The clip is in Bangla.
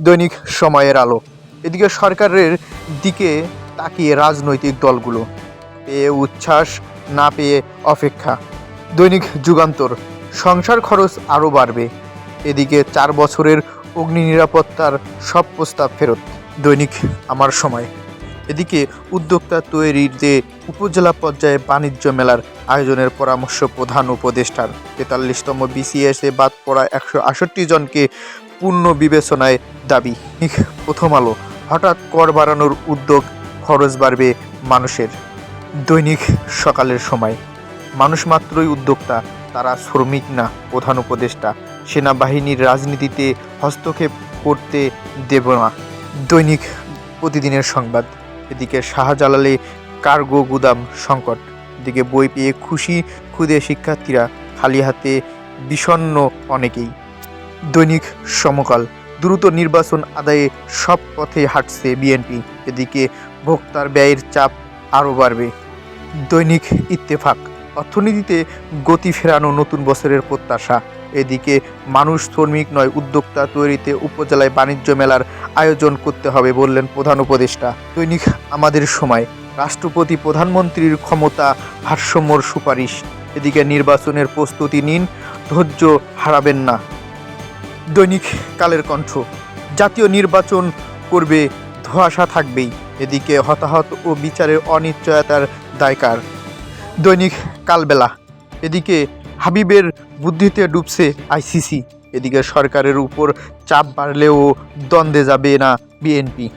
দৈনিক সময়ের আলো। এদিকে সরকারের দিকে তাকিয়ে রাজনৈতিক দলগুলো। পেয়ে উচ্ছ্বাস, না পেয়ে অপেক্ষা। দৈনিক যুগান্তর। সংসার খরচ আরও বাড়বে। এদিকে চার বছরের অগ্নি নিরাপত্তার সব প্রস্তাব ফেরত। দৈনিক আমার সময়। এদিকে উদ্যোক্তা তৈরিতে উপজেলা পর্যায়ে বাণিজ্য মেলার আয়োজনের পরামর্শ প্রধান উপদেষ্টার। তেতাল্লিশতম বিসিএসে বাদ পড়া একশো আষট্টি জনকে পূর্ণ বিবেচনায় দাবি। প্রথম আলো। হঠাৎ কর বাড়ানোর উদ্যোগ খরচ বাড়বে মানুষের। দৈনিক সকালের সময়। মানুষ মাত্রই উদ্যোক্তা, তারা শ্রমিক না, প্রধান উপদেষ্টা। সেনাবাহিনীর রাজনীতিতে হস্তক্ষেপ করতে দেব না। দৈনিক প্রতিদিনের সংবাদ। এদিকে শাহজালালে কার্গো গুদাম সংকট। এদিকে বই পেয়ে খুশি খুদে শিক্ষার্থীরা, খালি হাতে বিষণ্ণ অনেকেই। দৈনিক সমকাল। দ্রুত নির্বাচন আদায়ে সব পথে হাঁটছে বিএনপি। এদিকে ভোক্তার ব্যয়ের চাপ আরও বাড়বে। দৈনিক ইত্তেফাক, অর্থনীতিতে গতি ফেরানো নতুন বছরের প্রত্যাশা। এদিকে মানুষ শ্রমিক নয়, উদ্যোক্তা তৈরিতে উপজেলায় বাণিজ্য মেলার আয়োজন করতে হবে বললেন প্রধান উপদেষ্টা। দৈনিক আমাদের সময়, রাষ্ট্রপতি, প্রধানমন্ত্রীর ক্ষমতা ভারসাম্যর সুপারিশ। এদিকে নির্বাচনের প্রস্তুতি নিন, ধৈর্য হারাবেন না। দৈনিক কালের কণ্ঠ। জাতীয় নির্বাচন করবে, ধোয়াশা থাকবেই। এদিকে হতাহত ও বিচারের অনিশ্চয়তার দায়কার। দৈনিক কালবেলা। এদিকে হাবিবের বুদ্ধিতে ডুবছে আইসিসি। এদিকে সরকারের উপর চাপ বাড়লেও দ্বন্দ্বে যাবে না বিএনপি।